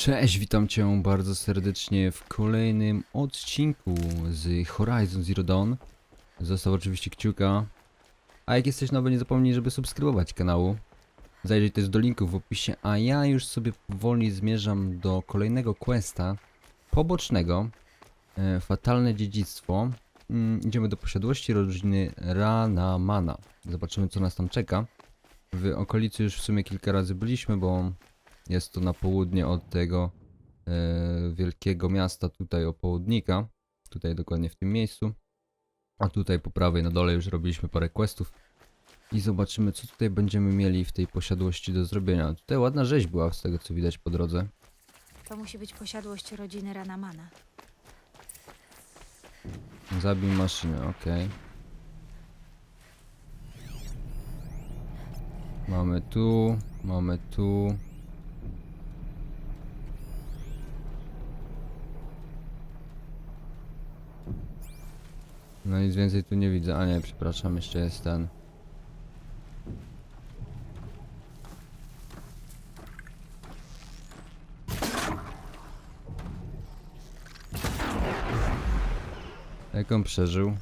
Cześć, witam cię bardzo serdecznie w kolejnym odcinku z Horizon Zero Dawn. Zostaw oczywiście kciuka. A jak jesteś nowy, nie zapomnij, żeby subskrybować kanału. Zajrzyj też do linków w opisie, a ja już sobie powoli zmierzam do kolejnego questa pobocznego. E, fatalne dziedzictwo. Mm, idziemy do posiadłości rodziny Ranamana. Zobaczymy, co nas tam czeka. W okolicy już w sumie kilka razy byliśmy, bo jest to na południe od tego e, wielkiego miasta tutaj o południka. Tutaj dokładnie w tym miejscu. A tutaj po prawej na dole już robiliśmy parę questów. I zobaczymy co tutaj będziemy mieli w tej posiadłości do zrobienia. Tutaj ładna rzeź była z tego co widać po drodze. To musi być posiadłość rodziny Ranamana. Zabij maszynę, okej. Mamy tu, mamy tu. No nic więcej tu nie widzę. A nie, przepraszam, jeszcze jest ten. Jak on przeżył?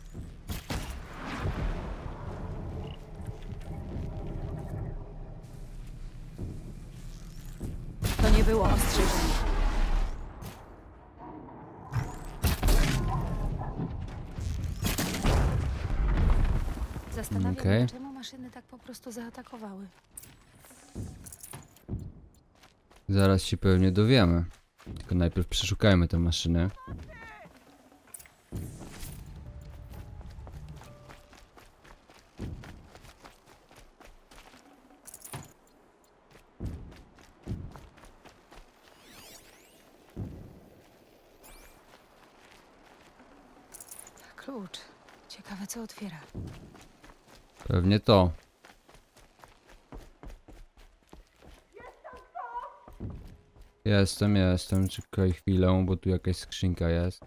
To nie było ostrzeżenie. Zastanawiam Okej. się, czemu maszyny tak po prostu zaatakowały. Zaraz się pewnie dowiemy. Tylko najpierw przeszukajmy tę maszynę. Klucz. Ciekawe, co otwiera. Pewnie to. Jestem, jestem. Czekaj chwilę, bo tu jakaś skrzynka jest.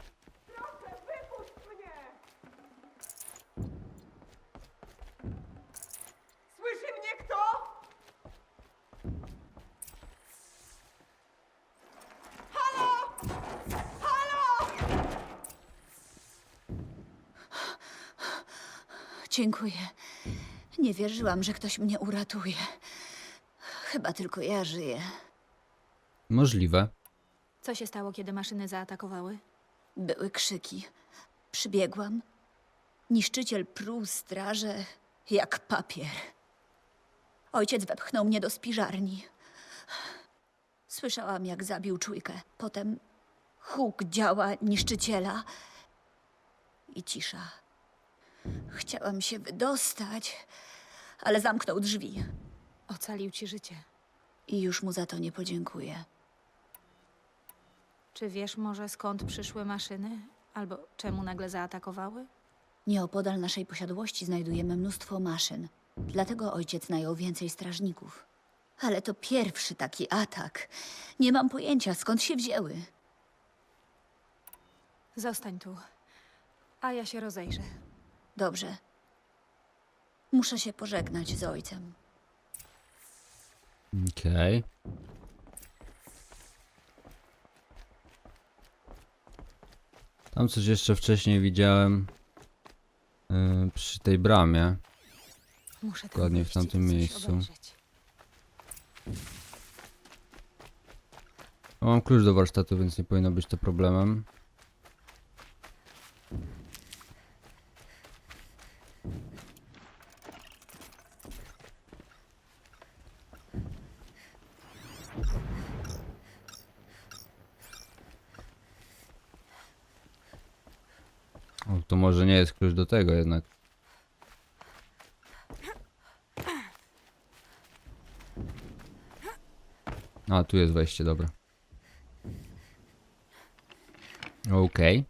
Słyszy mnie kto? Dziękuję. Nie wierzyłam, że ktoś mnie uratuje. Chyba tylko ja żyję. Możliwe. Co się stało, kiedy maszyny zaatakowały? Były krzyki. Przybiegłam. Niszczyciel pruł straże jak papier. Ojciec wepchnął mnie do spiżarni. Słyszałam, jak zabił czujkę. Potem huk działa niszczyciela i cisza. Chciałam się wydostać, ale zamknął drzwi Ocalił ci życie. i już mu za to nie podziękuję. Czy wiesz może skąd przyszły maszyny? Albo czemu nagle zaatakowały? Nieopodal naszej posiadłości znajdujemy mnóstwo maszyn. Dlatego ojciec najął więcej strażników. Ale to pierwszy taki atak. Nie mam pojęcia, skąd się wzięły. Zostań tu, a ja się rozejrzę. Dobrze. Muszę się pożegnać z ojcem. Okej. Tam coś jeszcze wcześniej widziałem. Yy, przy tej bramie. Muszę tam Dokładnie w wejść i tamtym coś miejscu. obejrzeć. Mam klucz do warsztatu, więc nie powinno być to problemem. O, to może nie jest klucz do tego jednak. A, tu jest wejście, dobra. Okej.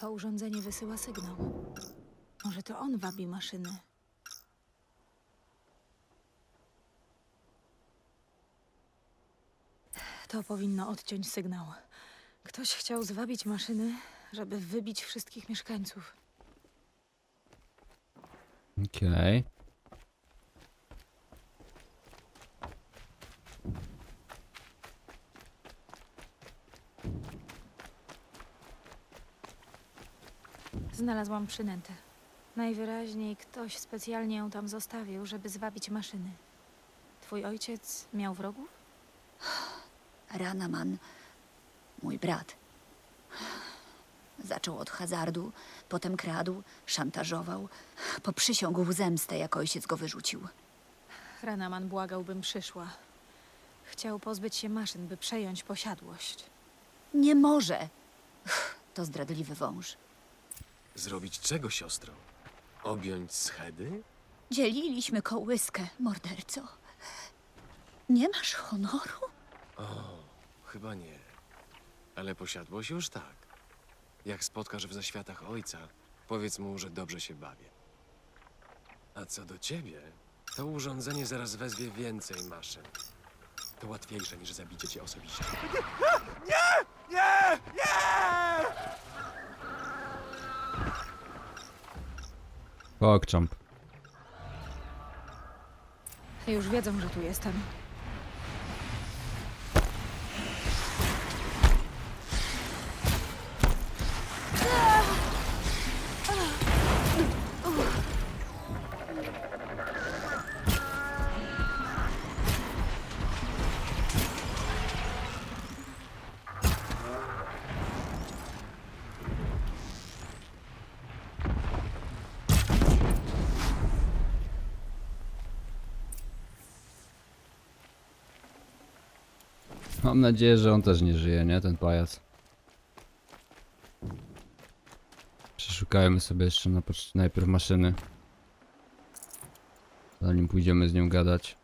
To urządzenie wysyła sygnał. Może to on wabi maszyny. To powinno odciąć sygnał. Ktoś chciał zwabić maszyny, żeby wybić wszystkich mieszkańców. Okej. Znalazłam przynętę. Najwyraźniej ktoś specjalnie ją tam zostawił, żeby zwabić maszyny. Twój ojciec miał wrogów? Ranaman, mój brat. Zaczął od hazardu, potem kradł, szantażował, poprzysiągł zemstę, jak ojciec go wyrzucił. Ranaman błagał, bym przyszła. Chciał pozbyć się maszyn, by przejąć posiadłość. Nie może! To zdradliwy wąż. Zrobić czego, siostro? Objąć schedy? Dzieliliśmy kołyskę, morderco. Nie masz honoru? O, chyba nie. Ale posiadłość już tak. Jak spotkasz w zaświatach ojca, powiedz mu, że dobrze się bawię. A co do ciebie, to urządzenie zaraz wezwie więcej maszyn. To łatwiejsze niż zabicie cię osobiście. Nie! Nie! Pokczamp. Już wiedzą, że tu jestem. Mam nadzieję, że on też nie żyje, nie? Ten pajac. Przeszukajmy sobie jeszcze na najpierw maszyny. Zanim pójdziemy z nią gadać.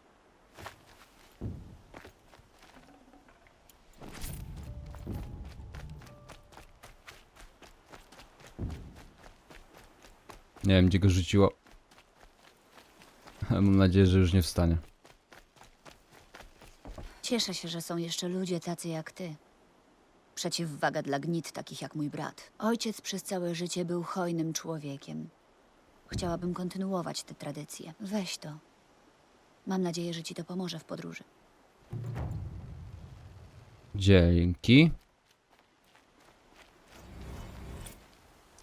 Nie wiem, gdzie go rzuciło. Ale mam nadzieję, że już nie wstanie. Cieszę się, że są jeszcze ludzie tacy jak ty. Przeciwwaga dla gnit takich jak mój brat. Ojciec przez całe życie był hojnym człowiekiem. Chciałabym kontynuować tę tradycję. Weź to. Mam nadzieję, że ci to pomoże w podróży. Dzięki.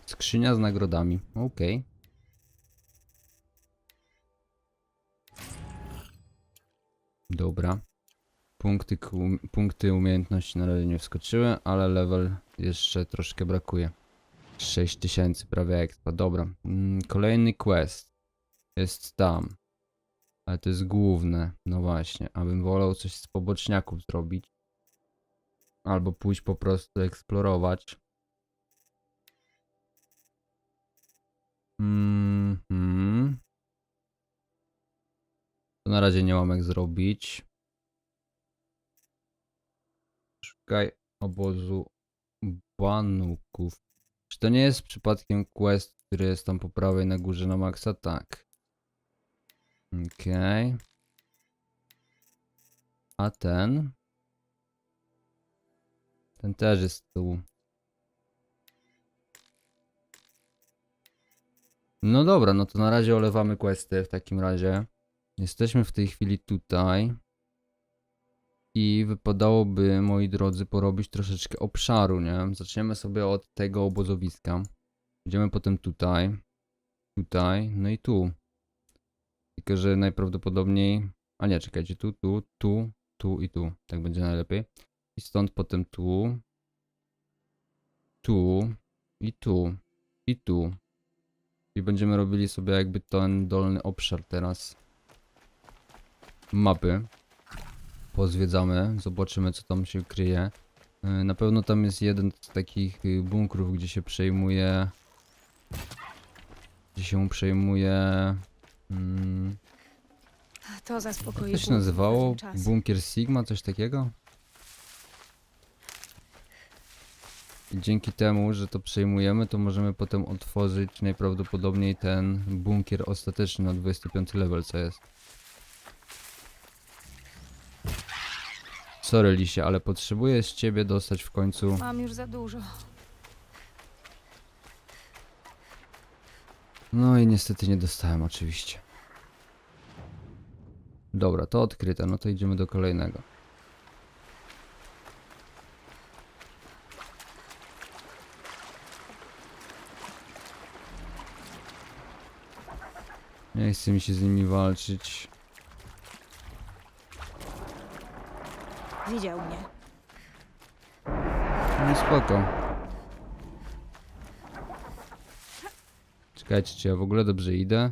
Skrzynia z nagrodami. Okej. Dobra. Punkty, punkty umiejętności na razie nie wskoczyły, ale level jeszcze troszkę brakuje. 6000 prawie expa. Dobra. Mm, Kolejny quest. Jest tam. Ale to jest główne. No właśnie. Abym wolał coś z poboczniaków zrobić. Albo pójść po prostu eksplorować. Mhm. To na razie nie mam jak zrobić. Szukaj obozu banuków. Czy to nie jest przypadkiem quest, który jest tam po prawej na górze na maksa? Tak. Okej. A ten? Ten też jest tu. No dobra, no to na razie olewamy questy w takim razie. Jesteśmy w tej chwili tutaj. I wypadałoby, moi drodzy, porobić troszeczkę obszaru, nie? Zaczniemy sobie od tego obozowiska. Idziemy potem tutaj. Tutaj, no i tu. Tylko, że najprawdopodobniej... A nie, czekajcie, tu, tu, tu, tu i tu. Tak będzie najlepiej. I stąd potem tu. Tu. I tu. I tu. I będziemy robili sobie jakby ten dolny obszar teraz. Mapy. Pozwiedzamy, zobaczymy co tam się kryje. Yy, Na pewno tam jest jeden z takich y, bunkrów, gdzie się przejmuje... Gdzie się przejmuje... Mm, To zaspokoi to się nazywało? Bunkier Sigma, coś takiego? I dzięki temu, że to przejmujemy, to możemy potem otworzyć najprawdopodobniej ten bunkier ostateczny na 25 level, co jest. Sorry Lisie, ale potrzebuję z ciebie dostać w końcu Mam już za dużo. No i niestety nie dostałem oczywiście. Dobra, to odkryte, no to idziemy do kolejnego. Nie chce mi się z nimi walczyć. Widział mnie. No spoko. Czekajcie, czy ja w ogóle dobrze idę?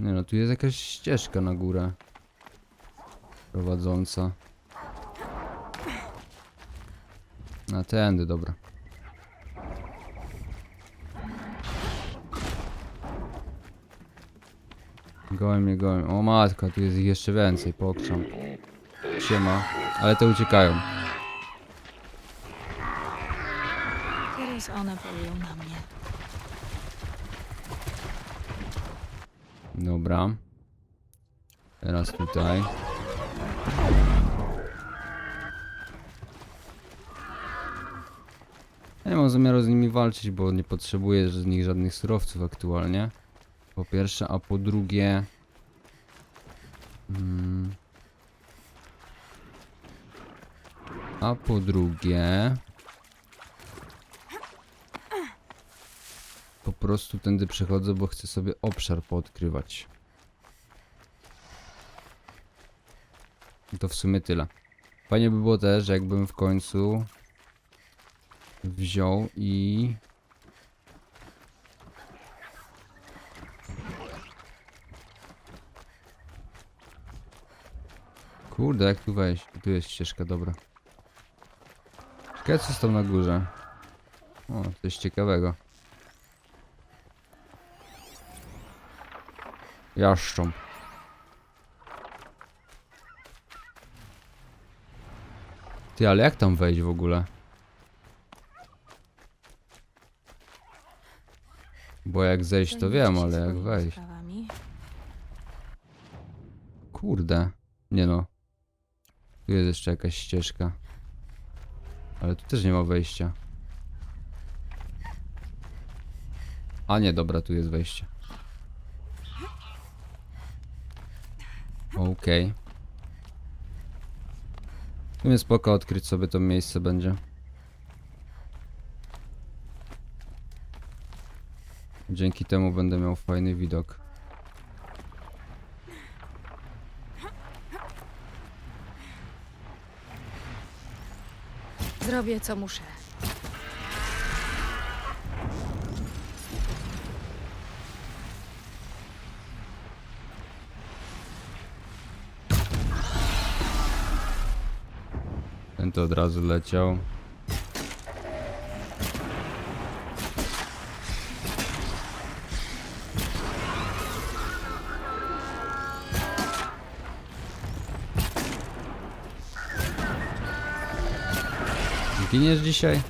Nie no, tu jest jakaś ścieżka na górę. Prowadząca. Na tędy, dobra. Gołem mnie, gołem. O matka, tu jest ich jeszcze więcej, pokrzam. Siema. Ale te uciekają. Teraz one polują na mnie. Dobra. Teraz tutaj. Ja nie mam zamiaru z nimi walczyć, bo nie potrzebuję z nich żadnych surowców aktualnie. Po pierwsze, a po drugie... Mm, a po drugie... Po prostu tędy przechodzę, bo chcę sobie obszar poodkrywać. To w sumie tyle. Fajnie by było też, jakbym w końcu wziął i... Kurde, jak tu wejść? Tu jest ścieżka, dobra. Czekaj, co jest tam na górze? O, coś ciekawego. Jaszcząb. Ty, ale jak tam wejść w ogóle? Bo jak zejść to wiem, ale jak wejść? Kurde. Nie no. Tu jest jeszcze jakaś ścieżka. Ale tu też nie ma wejścia. A nie, dobra, tu jest wejście. Okej. Tu jest spoko odkryć sobie to miejsce będzie. Dzięki temu będę miał fajny widok. Zrobię co muszę. Ten to od razu leciał. Giniesz dzisiaj?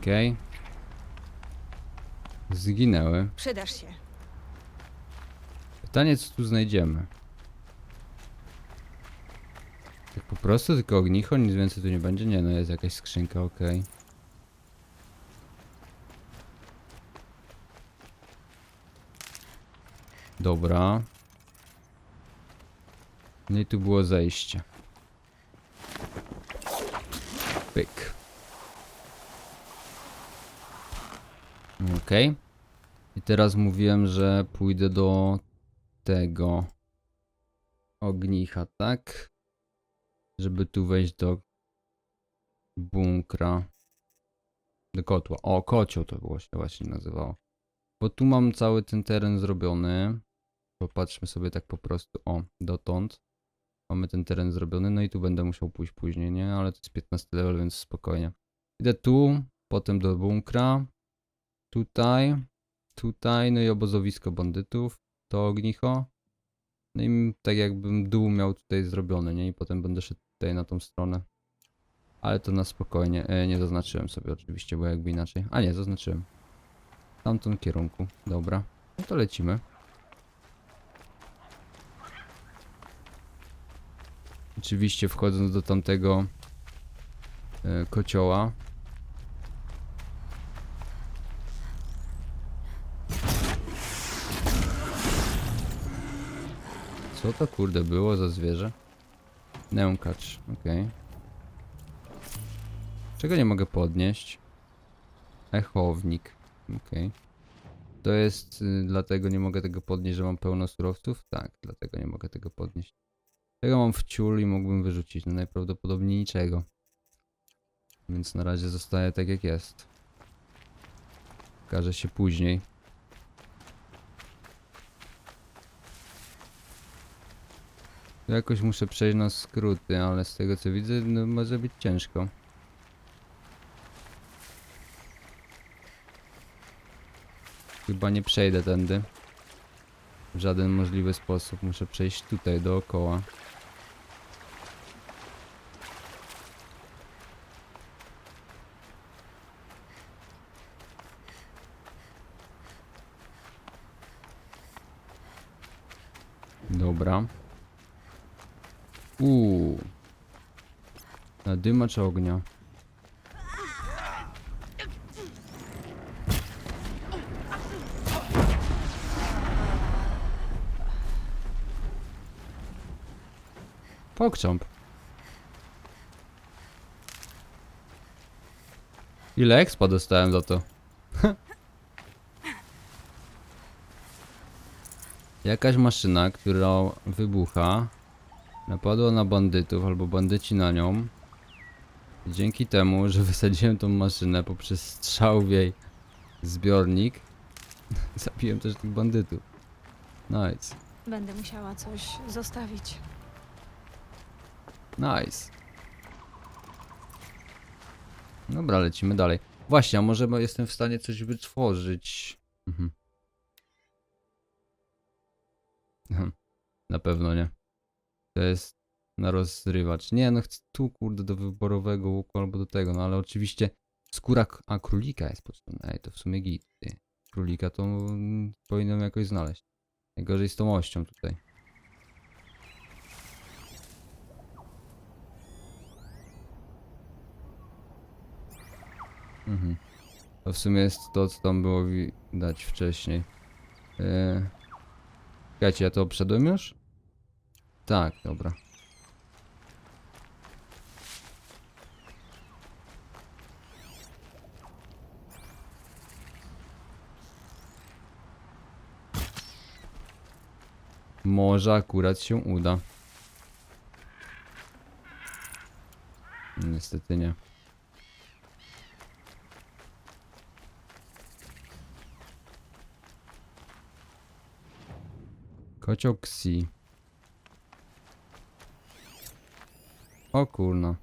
Okej. Zginęły. Przydasz się. Pytanie, co tu znajdziemy? Tak po prostu, tylko ognicho, nic więcej tu nie będzie? Nie, no jest jakaś skrzynka, okej. Dobra. No i tu było zejście. Pyk. Okej. I teraz mówiłem, że pójdę do tego ognicha, tak? Żeby tu wejść do bunkra. Do kotła. O, kocioł to było się właśnie nazywało. Bo tu mam cały ten teren zrobiony. Popatrzmy sobie tak po prostu. O, dotąd. Mamy ten teren zrobiony, no i tu będę musiał pójść później, nie? Ale to jest 15 level, więc spokojnie. Idę tu, potem do bunkra. Tutaj. Tutaj, no i obozowisko bandytów. To ognicho. No i tak jakbym dół miał tutaj zrobiony, nie? I potem będę szedł tutaj na tą stronę. Ale to na spokojnie. E, nie zaznaczyłem sobie oczywiście, bo jakby inaczej. A nie, zaznaczyłem. W tamtym kierunku. Dobra. No to lecimy. Oczywiście wchodząc do tamtego e, kocioła. Co to kurde było za zwierzę? Neumkacz, okej. Czego nie mogę podnieść? Echownik, okej. To jest, y, dlatego nie mogę tego podnieść, że mam pełno surowców? Tak, dlatego nie mogę tego podnieść. Tego mam w ciul i mógłbym wyrzucić, no najprawdopodobniej niczego. Więc na razie zostaje tak jak jest. Okaże się później. Jakoś muszę przejść na skróty, ale z tego co widzę, no może być ciężko. Chyba nie przejdę tędy. W żaden możliwy sposób. Muszę przejść tutaj dookoła. Dobra. Uuu. Nadymacz ognia. Pokcząp. Ile expa dostałem za to? Jakaś maszyna, która wybucha, napadła na bandytów albo bandyci na nią. Dzięki temu, że wysadziłem tą maszynę poprzez strzał w jej zbiornik, zabiłem też tych bandytów. Nice. Będę musiała coś zostawić. Nice. Dobra, lecimy dalej. Właśnie, a może jestem w stanie coś wytworzyć? Mhm. Na pewno nie. To jest na rozrywacz. Nie, no chcę tu kurde do wyborowego łuku albo do tego, no ale oczywiście skóra, a królika jest potrzebna. Ej, to w sumie git. Królika to powinienem jakoś znaleźć. Najgorzej z tą ością tutaj. Mhm. To w sumie jest to, co tam było widać wcześniej. Eee... Czekajcie, ja to obszedłem już? Tak, dobra. Może akurat się uda. Niestety nie. Kocioł Ksi. O kurna.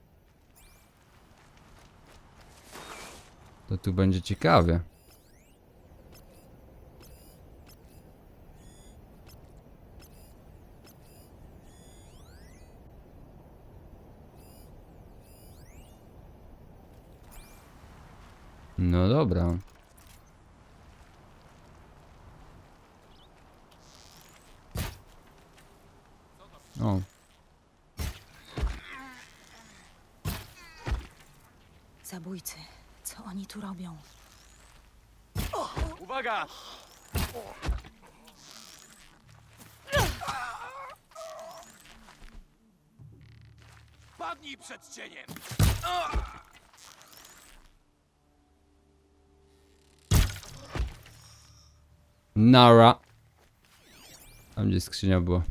To tu będzie ciekawie. No dobra. O, Zabójcy, co oni tu robią? Uwaga! Padnij przed cieniem! Nara. Tam gdzie skrzynia była.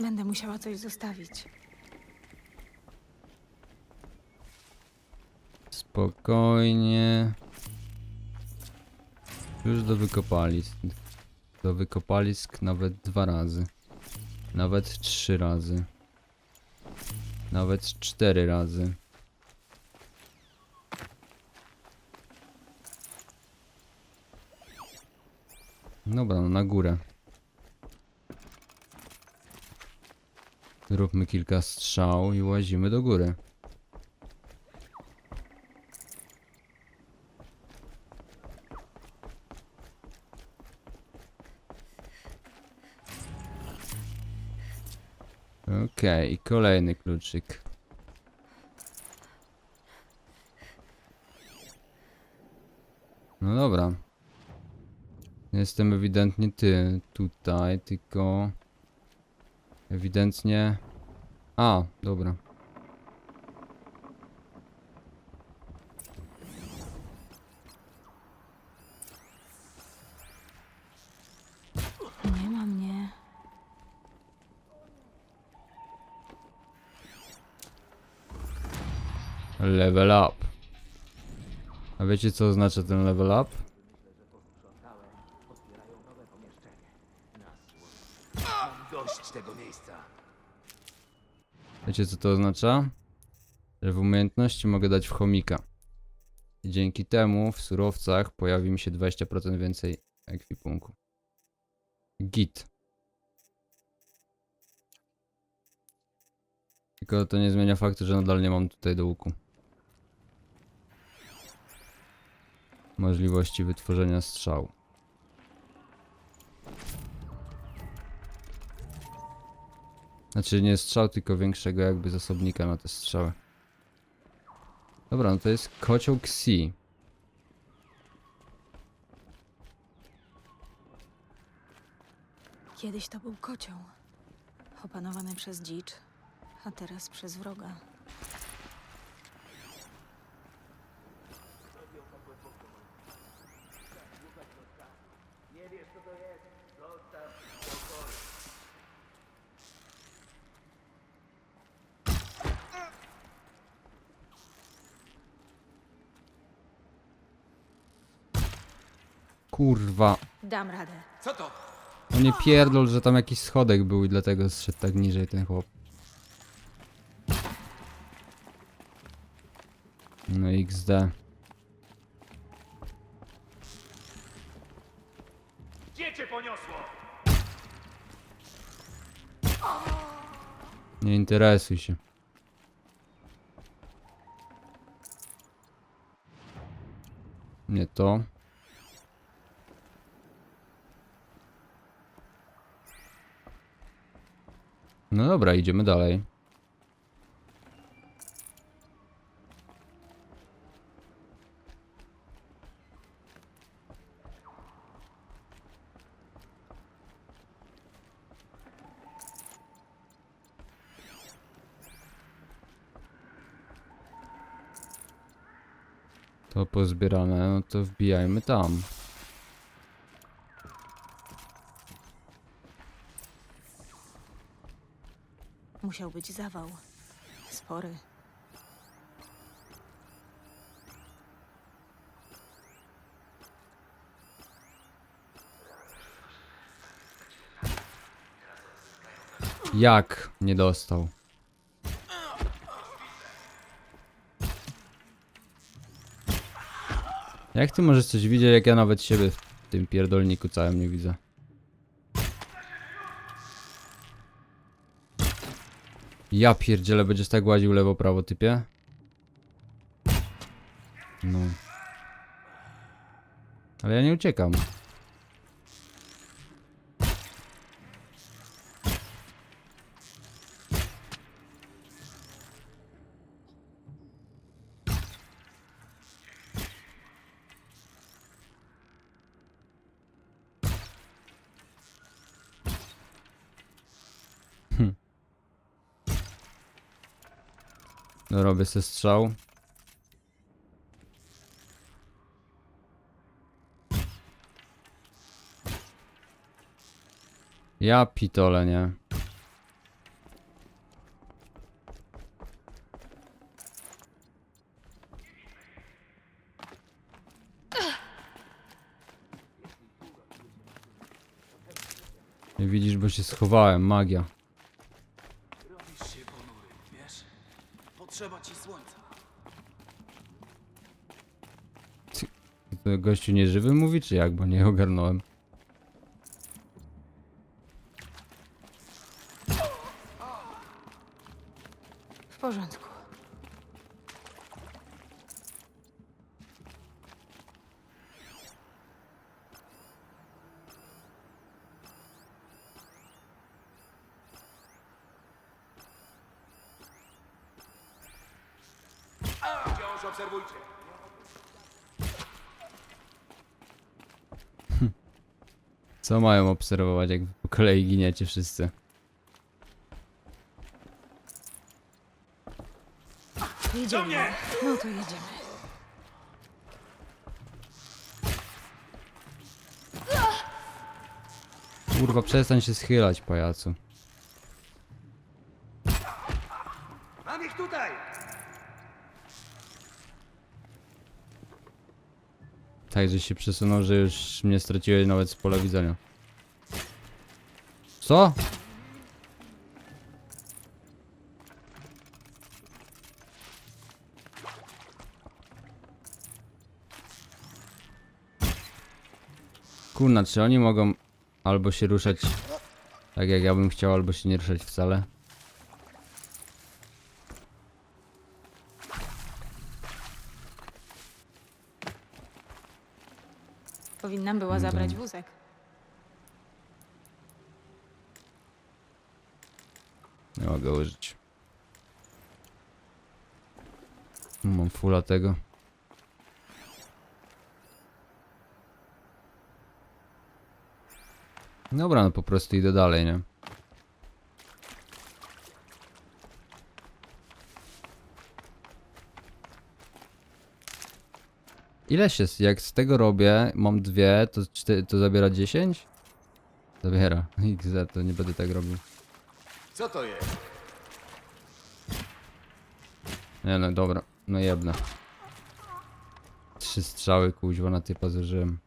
Będę musiała coś zostawić. Spokojnie. Już do wykopalisk. Do wykopalisk nawet dwa razy. Nawet trzy razy. Nawet cztery razy. Dobra, no na górę. Zróbmy kilka strzał i łazimy do góry. Okej, i kolejny kluczyk. No dobra. Jestem ewidentnie ty tutaj, tylko ewidentnie. A, dobra. Nie ma mnie. Level up. A wiecie co oznacza ten level up? Wiecie co to oznacza? Że w umiejętności mogę dać w chomika. I dzięki temu w surowcach pojawi mi się 20% więcej ekwipunku. Git. Tylko to nie zmienia faktu, że nadal nie mam tutaj do łuku. Możliwości wytworzenia strzału. Znaczy nie strzał, tylko większego jakby zasobnika na te strzały. Dobra, no to jest kocioł Xi. Kiedyś to był kocioł. Opanowany przez dzicz, a teraz przez wroga. Kurwa. Dam radę. Co to? No nie pierdol, że tam jakiś schodek był i dlatego zszedł tak niżej ten chłop. No XD. Nie interesuj się. Nie to. No dobra, idziemy dalej. To pozbierane, no to wbijajmy tam. Musiał być zawał. Spory. Jak nie dostał? Jak ty możesz coś widzieć, jak ja nawet siebie w tym pierdolniku całym nie widzę? Ja pierdzielę, będziesz tak łaził lewo, prawo, typie? No. Ale ja nie uciekam. Robię sobie. Ja pitole, nie? Nie widzisz, bo się schowałem, magia. Robisz się ponury, wiesz? Potrzeba ci słońca. Gościu nieżywy mówi, czy jak? Bo nie ogarnąłem. Co mają obserwować, jak po kolei giniecie wszyscy? Jedziemy. No to jedziemy. Kurwa, przestań się schylać, pajacu. Mam ich tutaj! Tak, że się przesunął, że już mnie straciłeś nawet z pola widzenia. Co? Kurna, czy oni mogą albo się ruszać tak jak ja bym chciał, albo się nie ruszać wcale? Powinnam była zabrać wózek. Nie mogę użyć. Mam fulla tego. Dobra, no po prostu idę dalej, nie? Ile się, jak z tego robię, mam dwie, to, to zabiera 10? Zabiera. XZ, to nie będę tak robił. Co to jest? Nie no, dobra. No jebne. Trzy strzały kuźwa na typa zużyłem.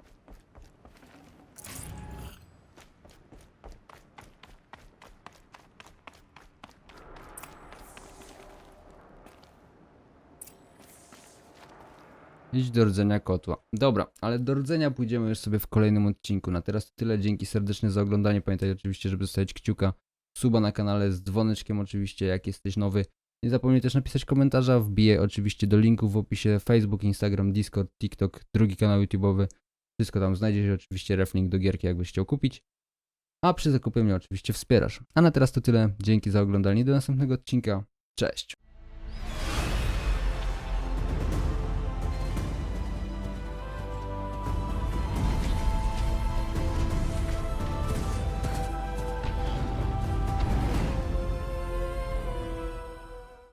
Idź do rdzenia kotła. Dobra, ale do rdzenia pójdziemy już sobie w kolejnym odcinku. Na teraz to tyle. Dzięki serdecznie za oglądanie. Pamiętaj oczywiście, żeby zostawić kciuka, suba na kanale z dzwoneczkiem oczywiście, jak jesteś nowy. Nie zapomnij też napisać komentarza, wbiję oczywiście do linków w opisie Facebook, Instagram, Discord, TikTok, drugi kanał YouTube'owy. Wszystko tam znajdziesz, oczywiście reflink do gierki, jakbyś chciał kupić. A przy zakupie mnie oczywiście wspierasz. A na teraz to tyle. Dzięki za oglądanie. Do następnego odcinka. Cześć.